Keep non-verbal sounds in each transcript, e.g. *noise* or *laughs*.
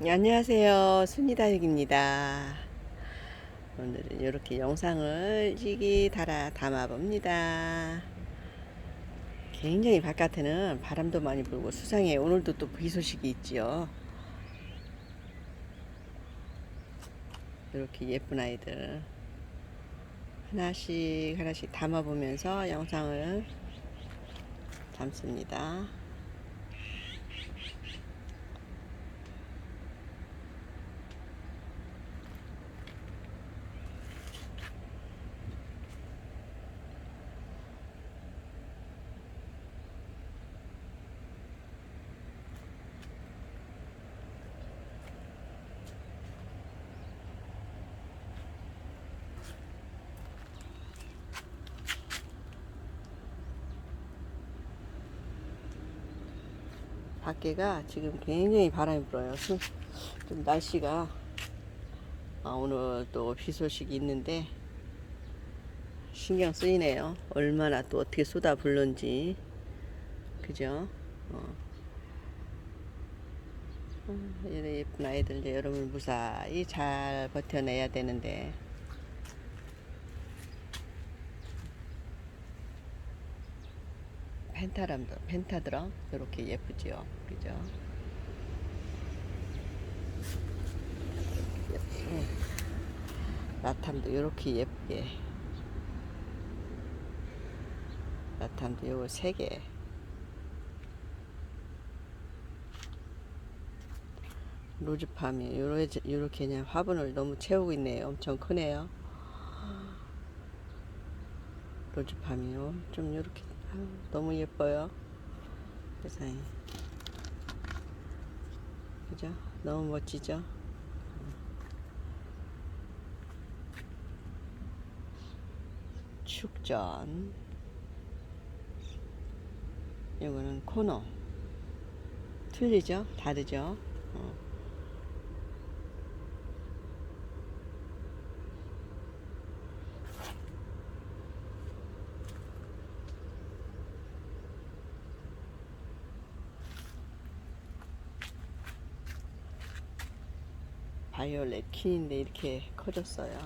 네, 안녕하세요. 순이다육입니다. 오늘은 이렇게 영상을 일기 달아 담아봅니다. 굉장히 바깥에는 바람도 많이 불고 수상해. 오늘도 또 비 소식이 있지요. 이렇게 예쁜 아이들 하나씩 하나씩 담아보면서 영상을 담습니다. 밖에가 지금 굉장히 바람이 불어요. 수- 좀 날씨가 아, 오늘 또 비 소식이 있는데 신경 쓰이네요. 얼마나 또 어떻게 쏟아 불는지 그죠? 어. 음, 이런 예쁜 아이들 이제 여러분 무사히 잘 버텨내야 되는데 펜타람도 펜타드럼 이렇게 예쁘죠, 그죠? 예쁘고 라탐도 이렇게 예쁘게 라탐도 요거 세 개. 로즈팜이 요렇게 요렇게 그냥 화분을 너무 채우고 있네요. 엄청 크네요. 로즈팜이요. 좀 요렇게 너무 예뻐요. 세상에. 그죠? 너무 멋지죠? 축전. 이거는 코너. 틀리죠? 다르죠? 어. 바이올렛 퀸인데 이렇게 커졌어요.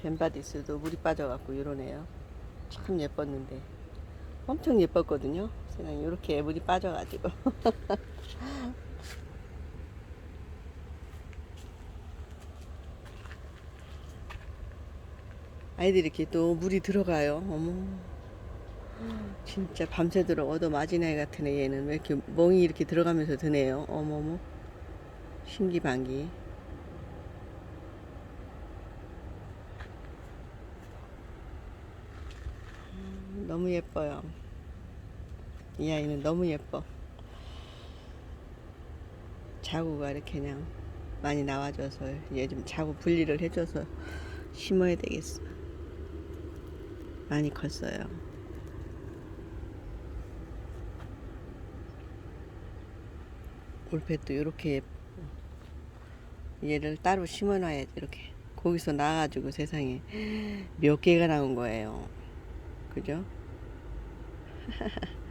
벤바디스도 물이 빠져갖고 이러네요. 참 예뻤는데 엄청 예뻤거든요. 세상에 이렇게 물이 빠져가지고 *laughs* 아이들이 이렇게 또 물이 들어가요. 어머. 진짜 밤새도록 얻어 맞은 애 같은 애 얘는 왜 이렇게 멍이 이렇게 들어가면서 드네요. 어머머. 신기반기. 음, 너무 예뻐요. 이 아이는 너무 예뻐. 자구가 이렇게 그냥 많이 나와줘서 얘 좀 자구 분리를 해줘서 심어야 되겠어. 많이 컸어요. 올펫도 이렇게 얘를 따로 심어놔야지 이렇게 거기서 나가지고 세상에 몇 개가 나온 거예요. 그죠? *laughs*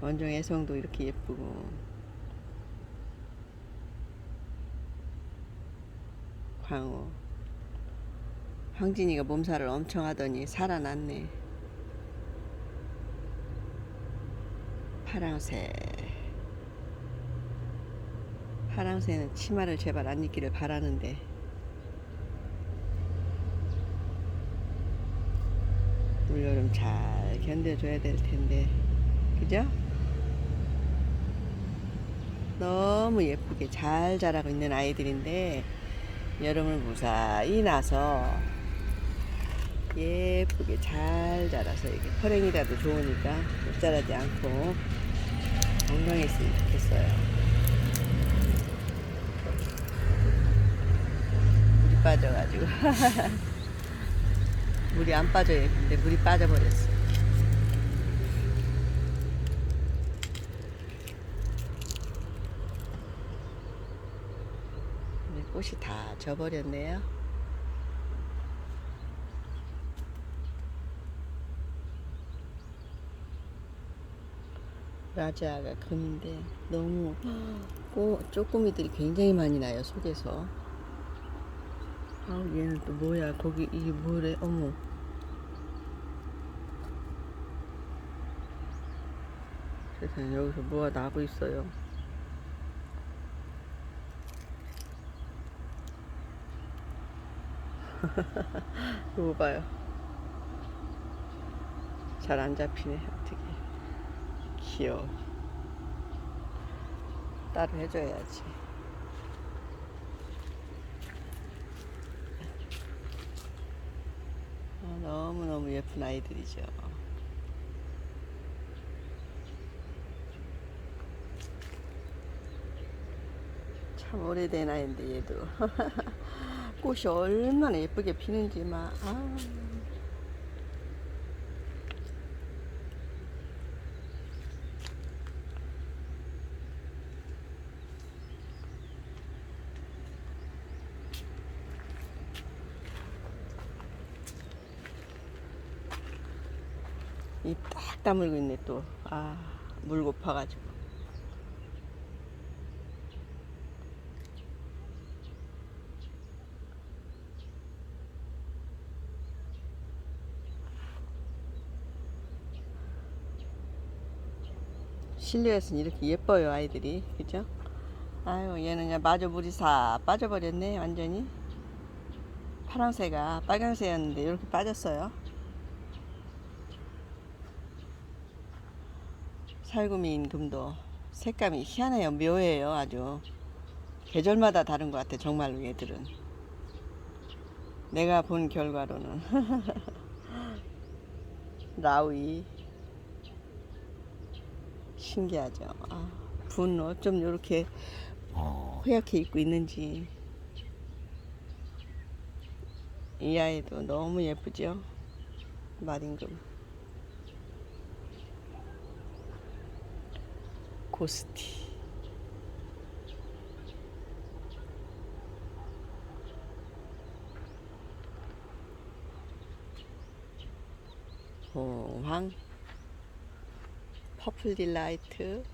원종 애성도 이렇게 예쁘고. 광어 황진이가 몸살을 엄청 하더니 살아났네. 파랑새. 파랑새는 치마를 제발 안 입기를 바라는데. 올여름 잘 견뎌줘야 될 텐데. 그죠? 너무 예쁘게 잘 자라고 있는 아이들인데, 여름을 무사히 나서 예쁘게 잘 자라서 이게 퍼랭이라도 좋으니까 못 자라지 않고 건강했으면 좋겠어요. 물이 빠져가지고 *laughs* 물이 안 빠져야 근데 물이 빠져버렸어. 꽃이 다 져버렸네요. 라자가 금인데 너무 *gasps* 꼬, 쪼꼬미들이 굉장히 많이 나요 속에서. 아 얘는 또 뭐야? 거기 이게 뭐래? 어머. 세상에 여기서 뭐가 나고 있어요? 이거 *laughs* 봐요. 잘 안 잡히네. 어떻게 귀여워 따로 해줘야지. 아, 너무너무 예쁜 아이들이죠. 참 오래된 아이인데 얘도. *laughs* 꽃이 얼마나 예쁘게 피는지 막 아. 이딱 다물고 있네 또. 아, 물 고파가지고. 실내에서는 이렇게 예뻐요 아이들이 그죠? 아유 얘는 그냥 마저 물이 다 빠져버렸네 완전히 파랑새가 빨강새였는데 이렇게 빠졌어요 살구미인 금도 색감이 희한해요. 묘해요 아주. 계절마다 다른 것 같아 정말로 얘들은. 내가 본 결과로는. *laughs* 라우이 신기하죠. 아, 분 어쩜 이렇게 허옇게 입고 있는지. 이 아이도 너무 예쁘죠? 마린금 고스티. 공황? 퍼플 딜라이트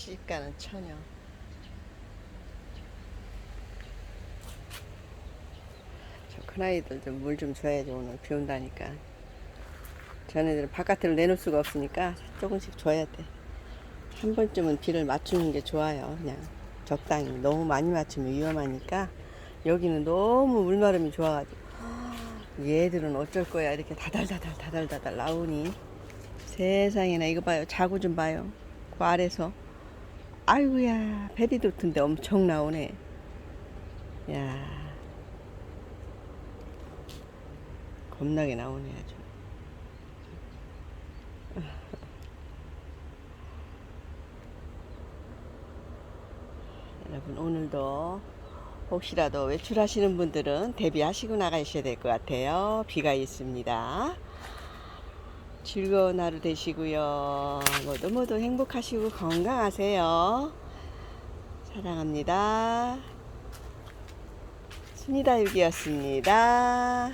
시가는 처녀 저 큰아이들 좀 물 좀 줘야지 오늘 비 온다니까. 전애들은 바깥으로 내놓을 수가 없으니까 조금씩 줘야 돼. 한 번쯤은 비를 맞추는 게 좋아요 그냥. 적당히. 너무 많이 맞추면 위험하니까. 여기는 너무 물마름이 좋아가지고. 얘들은 어쩔 거야? 이렇게 다달다달 다달다달 나오니. 세상에나 이거 봐요. 자구 좀 봐요. 그 아래서 아이고야 베리도트인데 엄청 나오네. 야 겁나게 나오네 아주. *laughs* 여러분 오늘도 혹시라도 외출하시는 분들은 대비하시고 나가셔야 될 것 같아요. 비가 있습니다 즐거운 하루 되시고요. 모두 모두 행복하시고 건강하세요. 사랑합니다. 순이다육이었습니다